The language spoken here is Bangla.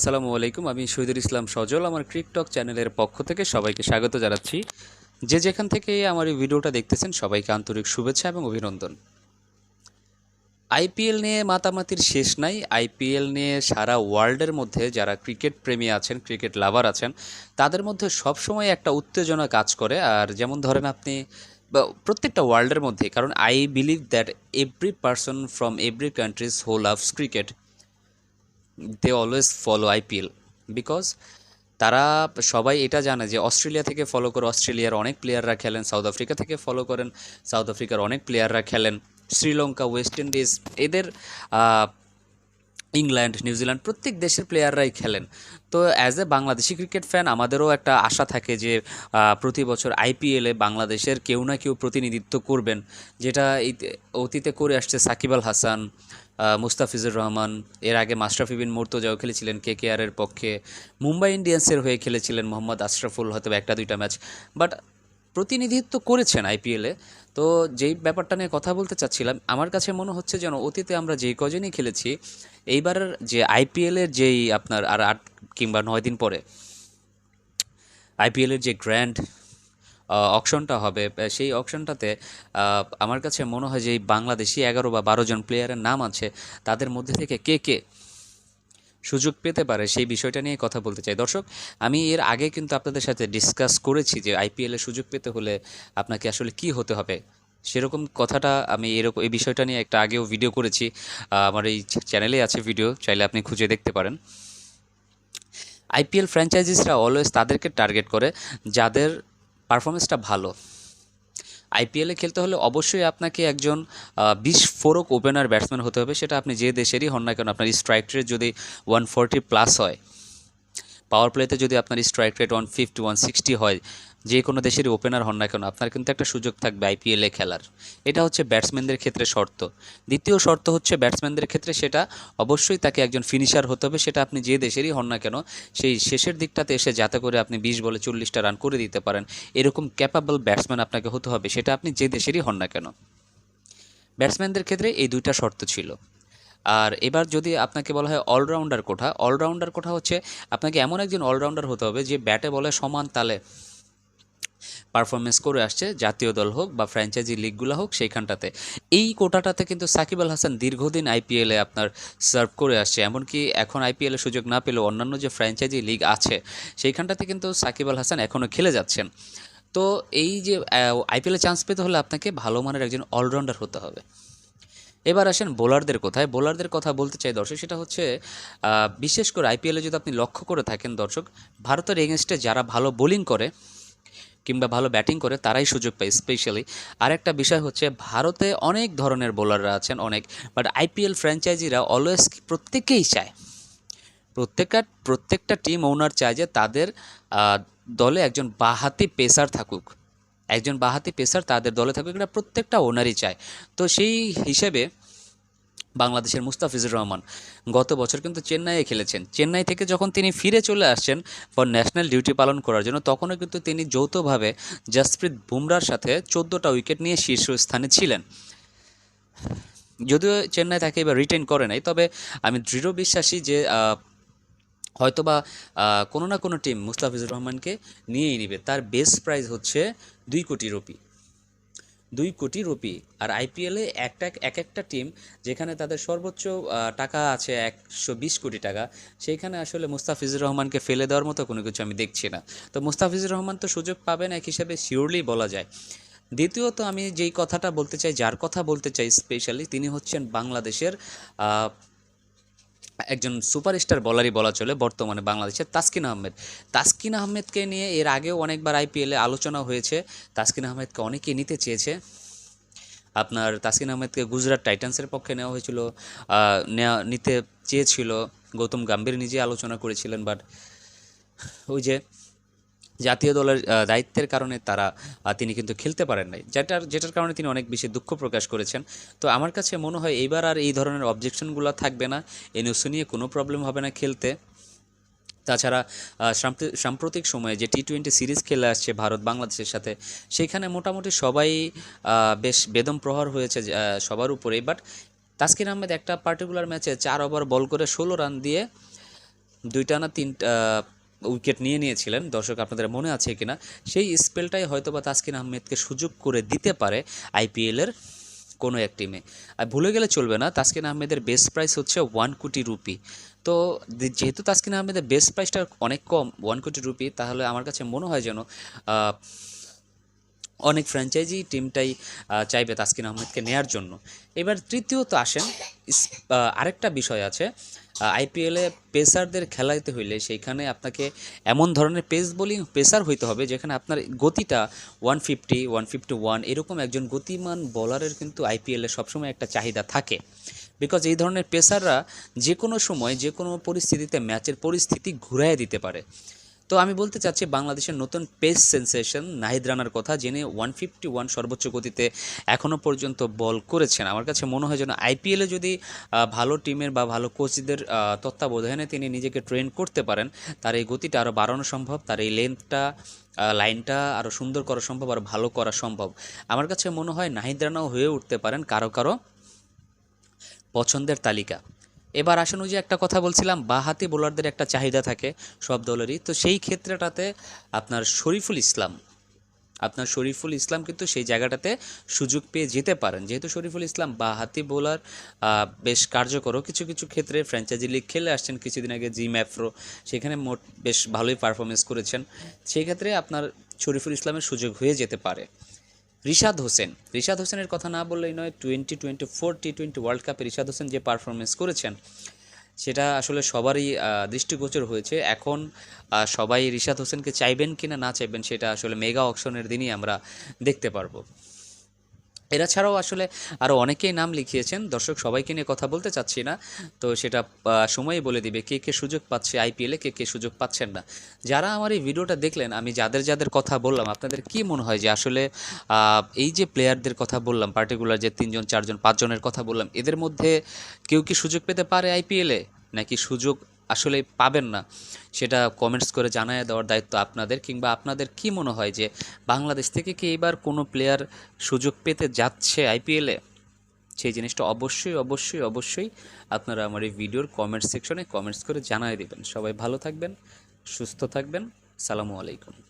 আসসালামু আলাইকুম, আমি শহীদুল ইসলাম সজল, আমার ক্রিকটক চ্যানেলের পক্ষ থেকে সবাইকে স্বাগত জানাচ্ছি। যে যেখান থেকে আমার এই ভিডিওটা দেখতেছেন, সবাইকে আন্তরিক শুভেচ্ছা এবং অভিনন্দন। আইপিএল নিয়ে মাতামাতির শেষ নাই। আইপিএল নিয়ে সারা ওয়ার্ল্ডের মধ্যে যারা ক্রিকেট প্রেমী আছেন, ক্রিকেট লাভার আছেন, তাদের মধ্যে সবসময় একটা উত্তেজনা কাজ করে। আর যেমন ধরেন আপনি প্রত্যেকটা ওয়ার্ল্ডের মধ্যে, কারণ I believe that every person from every countries who loves cricket they always follow IPL because তারা সবাই এটা জানে যে অস্ট্রেলিয়া থেকে ফলো করে অস্ট্রেলিয়ার অনেক প্লেয়াররা খেলেন সাউথ আফ্রিকা থেকে ফলো করেন সাউথ আফ্রিকার অনেক প্লেয়াররা খেলেন শ্রীলঙ্কা ওয়েস্ট ইন্ডিজ এদের ইংল্যান্ড নিউজিল্যান্ড প্রত্যেক দেশের প্লেয়াররাই খেলেন। তো as a Bangladeshi cricket fan আমাদেরও একটা আশা থাকে যে প্রতি বছর আইপিএলে বাংলাদেশের কেউ না কেউ প্রতিনিধিত্ব করবেন, যেটা অতীতে করে আসছে সাকিব আল হাসান মুস্তাফিজুর রহমান, এর আগে মাশরাফি বিন মুর্তজাও খেলেছিলেন কে কে পক্ষে। মুম্বাই ইন্ডিয়ান্সের হয়ে খেলেছিলেন মোহাম্মদ আশরাফুল, হয়তো একটা দুইটা ম্যাচ। বাট প্রতিনিধিত্ব করেছেন আইপিএলে তো যেই ব্যাপারটা নিয়ে কথা বলতে চাচ্ছিলাম, আমার কাছে মনে হচ্ছে যেন অতীতে আমরা যেই কজনই খেলেছি, এইবারের যে আইপিএলের যেই আপনার আর আট কিংবা নয় দিন পরে আইপিএলের যে গ্র্যান্ড অকশনটা হবে। সেই অকশনটাতে আমার কাছে মনে হয় যে এই বাংলাদেশি এগারো বা বারো জন প্লেয়ারের নাম আছে। তাদের মধ্যে থেকে কে কে সুযোগ পেতে পারে সেই বিষয়টা নিয়ে কথা বলতে চাই। দর্শক, আমি এর আগে কিন্তু আপনাদের সাথে ডিসকাস করেছি যে আইপিএলে সুযোগ পেতে হলে আপনাকে আসলে কি হতে হবে। সেরকম কথাটা আমি এরকম, এই বিষয়টা নিয়ে একটা আগেও ভিডিও করেছি। আমার এই চ্যানেলে আছে ভিডিও চাইলে আপনি খুঁজে দেখতে পারেন। আইপিএল ফ্র্যাঞ্চাইজিসরা অলওয়েজ তাদেরকে টার্গেট করে, যাদের পারফরমেন্সটা ভালো। আইপিএলে খেলতে হলে অবশ্যই আপনাকে একজন বিস্ফোরক ওপেনার ব্যাটসম্যান হতে হবে। সেটা আপনি যে দেশেরই হন না কেন, আপনার স্ট্রাইক রেট যদি ওয়ান ফোরটি প্লাস হয় পাওয়ার প্লেতে যদি আপনার strike rate one fifty one sixty হয়, যে কোনো দেশেরই ওপেনার হন না কেন, আপনার কিন্তু একটা সুযোগ থাকবে আইপিএলে খেলার। এটা হচ্ছে ব্যাটসম্যানদের ক্ষেত্রে শর্ত। দ্বিতীয় শর্ত হচ্ছে ব্যাটসম্যানদের ক্ষেত্রে সেটা অবশ্যই তাকে একজন ফিনিশার হতে হবে, সেটা আপনি যে দেশেরই হন না কেন, সেই শেষের দিকটাতে এসে যাতে করে আপনি বিশ বলে চল্লিশটা রান করে দিতে পারেন। এরকম ক্যাপাবল ব্যাটসম্যান আপনাকে হতে হবে, সেটা আপনি যে দেশেরই হন না কেন। ব্যাটসম্যানদের ক্ষেত্রে এই দুইটা শর্ত ছিল। আর এবার যদি আপনাকে বলা হয় অলরাউন্ডার কোঠা অলরাউন্ডার কোঠা হচ্ছে আপনাকে এমন একজন অলরাউন্ডার হতে হবে যে ব্যাটে বলে সমান তালে পারফরমেন্স করে আসছে, জাতীয় দল হোক বা ফ্র্যাঞ্চাইজি লিগগুলো হোক সেইখানটাতে। এই কোটাটাতে কিন্তু সাকিব আল হাসান দীর্ঘদিন আইপিএলে আপনার সার্ভ করে আসছে, এমনকি এখন আইপিএলে সুযোগ না পেলেও অন্যান্য যে ফ্র্যাঞ্চাইজি লিগ আছে, সেইখানটাতে কিন্তু সাকিব আল হাসান এখনও খেলে যাচ্ছেন। তো এই যে আইপিএলে চান্স পেতে হলে আপনাকে ভালো মানের একজন অলরাউন্ডার হতে হবে। এবার আসেন বোলারদের কথায়। বোলারদের কথা বলতে চাই দর্শক, সেটা হচ্ছে বিশেষ করে আইপিএলে যদি আপনি লক্ষ্য করে থাকেন দর্শক, ভারতের এগেনস্টে যারা ভালো বোলিং করে কিংবা ভালো ব্যাটিং করে, তারাই সুযোগ পায় স্পেশালি। আরেকটা বিষয় হচ্ছে, ভারতে অনেক ধরনের বোলাররা আছেন, অনেক, বাট আইপিএল ফ্র্যাঞ্চাইজিরা অলওয়েজ প্রত্যেকেই চায়। প্রত্যেকটা প্রত্যেকটা টিম ওনার চায় যে তাদের দলে একজন বাহাতি পেসার থাকুক। একজন বাহাতি পেসার তাদের দলে থাকুক, এটা প্রত্যেকটা ওনারই চায়। তো সেই হিসেবে বাংলাদেশের মুস্তাফিজুর রহমান গত বছর কিন্তু চেন্নাইয়ে খেলেছেন। চেন্নাই থেকে যখন তিনি ফিরে চলে আসছেন ফর ন্যাশনাল ডিউটি পালন করার জন্য, তখনও কিন্তু তিনি যৌথভাবে জসপ্রীত বুমরার সাথে চোদ্দোটা উইকেট নিয়ে শীর্ষস্থানে ছিলেন। যদিও চেন্নাই তাকে এবার রিটেন করে নাই, তবে আমি দৃঢ় বিশ্বাসী যে হয়তোবা কোনো না কোনো টিম মুস্তাফিজুর রহমানকে নিয়েই নেবে। তার বেস্ট প্রাইস হচ্ছে দুই কোটি রুপি। দুই কোটি রুপি। আর আইপিএলে একটা, এক একটা টিম যেখানে তাদের সর্বোচ্চ টাকা আছে একশো বিশ কোটি টাকা, সেইখানে আসলে মুস্তাফিজুর রহমানকে ফেলে দেওয়ার মতো কোনো কিছু আমি দেখছি না। তো মুস্তাফিজুর রহমান তো সুযোগ পাবেন এক হিসাবে শিওরলি বলা যায়। দ্বিতীয়ত আমি যেই কথাটা বলতে চাই, যার কথা বলতে চাই স্পেশালি তিনি হচ্ছেন বাংলাদেশের একজন সুপারস্টার বলারই বলা চলে বর্তমানে বাংলাদেশের তাস্কিন আহমেদ। তাসকিন আহমেদকে নিয়ে এর আগেও অনেকবার আইপিএলে আলোচনা হয়েছে। তাসকিন আহমেদকে অনেকেই নিতে চেয়েছে। আপনার তাসকিন আহমেদকে গুজরাট টাইটান্সের পক্ষে নেওয়া হয়েছিল নেওয়া নিতে চেয়েছিল। গৌতম গাম্ভীর নিজে আলোচনা করেছিলেন বাট ওই যে জাতীয় দলের দায়িত্বের কারণে তারা তিনি কিন্তু খেলতে পারেন নাই। যেটার যেটার কারণে তিনি অনেক বেশি দুঃখ প্রকাশ করেছেন। তো আমার কাছে মনে হয় এইবার আর এই ধরনের অবজেকশনগুলো থাকবে না। এ এনওসি নিয়ে কোনো প্রবলেম হবে না খেলতে। তাছাড়া সাম্প্রতিক সময়ে যে টি টোয়েন্টি সিরিজ খেলে আসছে ভারত বাংলাদেশের সাথে, সেখানে মোটামুটি সবাই বেশ বেদম প্রহার হয়েছে সবার উপরেই। বাট তাসকিন আহমেদ একটা পার্টিকুলার ম্যাচে চার ওভার বল করে ষোলো রান দিয়ে দুইটা না তিনটা উইকেট নিয়ে নিয়েছিলেন। দর্শক, আপনাদের মনে আছে কিনা? সেই স্পেলটাই হয়তো বা তাসকিন আহমেদকে সুযোগ করে দিতে পারে আইপিএলের কোনো এক টিমে। আর ভুলে গেলে চলবে না, তাসকিন আহমেদের বেস্ট প্রাইস হচ্ছে ওয়ান কোটি রুপি। তো যেহেতু তাসকিন আহমেদের বেস্ট প্রাইসটা অনেক কম ওয়ান কোটি রুপি, তাহলে আমার কাছে মনে হয় যেন অনেক ফ্র্যাঞ্চাইজি টিমটাই চাইবে তাসকিন আহমেদকে নেয়ার জন্য। এবার তৃতীয়ত আসেন আরেকটা বিষয় আছে। আইপিএলে পেসারদের খেলাইতে হইলে সেইখানে আপনাকে এমন ধরনের পেস বোলিং, পেসার হইতে হবে যেখানে আপনার গতিটা one fifty one fifty one এরকম একজন গতিমান বলারের কিন্তু আইপিএলে সবসময় একটা চাহিদা থাকে। বিকজ এই ধরনের পেসাররা যে কোনো সময় যে কোনো পরিস্থিতিতে, ম্যাচের পরিস্থিতি ঘুরাইয়ে দিতে পারে। তো আমি বলতে চাচ্ছি বাংলাদেশের নতুন পেস সেন্সেশন নাহিদ রানার কথা যিনি ওয়ান ফিফটি ওয়ান সর্বোচ্চ গতিতে এখনও পর্যন্ত বল করেছেন। আমার কাছে মনে হয় যেন আইপিএলে যদি ভালো টিমের বা ভালো কোচদের তত্ত্বাবধানে তিনি নিজেকে ট্রেন করতে পারেন, তার এই গতিটা আরও বাড়ানো সম্ভব, তার এই লেন্থটা লাইনটা আরও সুন্দর করা সম্ভব, আর ভালো করা সম্ভব। আমার কাছে মনে হয় নাহিদ রানাও হয়ে উঠতে পারেন কারও কারও পছন্দের তালিকা। এবার আসুন ওই যে একটা কথা বলছিলাম, বাহাতি বোলারদের একটা চাহিদা থাকে সব দলেরই। তো সেই ক্ষেত্রটাতে আপনার শরীফুল ইসলাম, আপনার শরীফুল ইসলাম কিন্তু সেই জায়গাটাতে সুযোগ পেয়ে যেতে পারেন। যেহেতু শরীফুল ইসলাম বাহাতি বোলার বেশ কার্যকরও কিছু কিছু ক্ষেত্রে ফ্র্যাঞ্চাইজি লিগ খেলে আসছেন কিছুদিন আগে জি ম্যাফ্রো সেখানে মোট বেশ ভালোই পারফরমেন্স করেছেন। সেই ক্ষেত্রে আপনার শরীফুল ইসলামের সুযোগ হয়ে যেতে পারে। রিশাদ হোসেন। রিশাদ হোসেনের কথা না বললেই নয় twenty twenty four T twenty world কাপে রিশাদ হোসেন যে পারফরমেন্স করেছেন, সেটা আসলে সবারই দৃষ্টিগোচর হয়েছে। এখন সবাই রিশাদ হোসেনকে চাইবেন কিনা না চাইবেন, সেটা আসলে মেগা অকশনের দিনই আমরা দেখতে পারব। এরা ছাড়াও আসলে আরও অনেকেই নাম লিখিয়েছেন। দর্শক, সবাইকে নিয়ে কথা বলতে চাচ্ছি না। তো সেটা সময়ই বলে দিবে কে কে সুযোগ পাচ্ছে আইপিএলে কে কে সুযোগ পাচ্ছেন না। যারা আমার এই ভিডিওটা দেখলেন, আমি যাদের যাদের কথা বললাম, আপনাদের কি মনে হয় যে আসলে এই যে প্লেয়ারদের কথা বললাম পার্টিকুলার যে তিনজন, চারজন, পাঁচজনের কথা বললাম, এদের মধ্যে কেউ কি সুযোগ পেতে পারে আইপিএলে নাকি সুযোগ আসলে পাবেন না, সেটা কমেন্টস করে জানায় দেওয়ার দায়িত্ব আপনাদের কিংবা আপনাদের কি মনে হয় যে বাংলাদেশ থেকে কি এবার কোনো প্লেয়ার সুযোগ পেতে যাচ্ছে আইপিএলে সেই জিনিসটা অবশ্যই অবশ্যই অবশ্যই আপনারা আমার এই ভিডিওর কমেন্ট সেকশনে কমেন্টস করে জানায় দেবেন। সবাই ভালো থাকবেন, সুস্থ থাকবেন। সালামু আলাইকুম।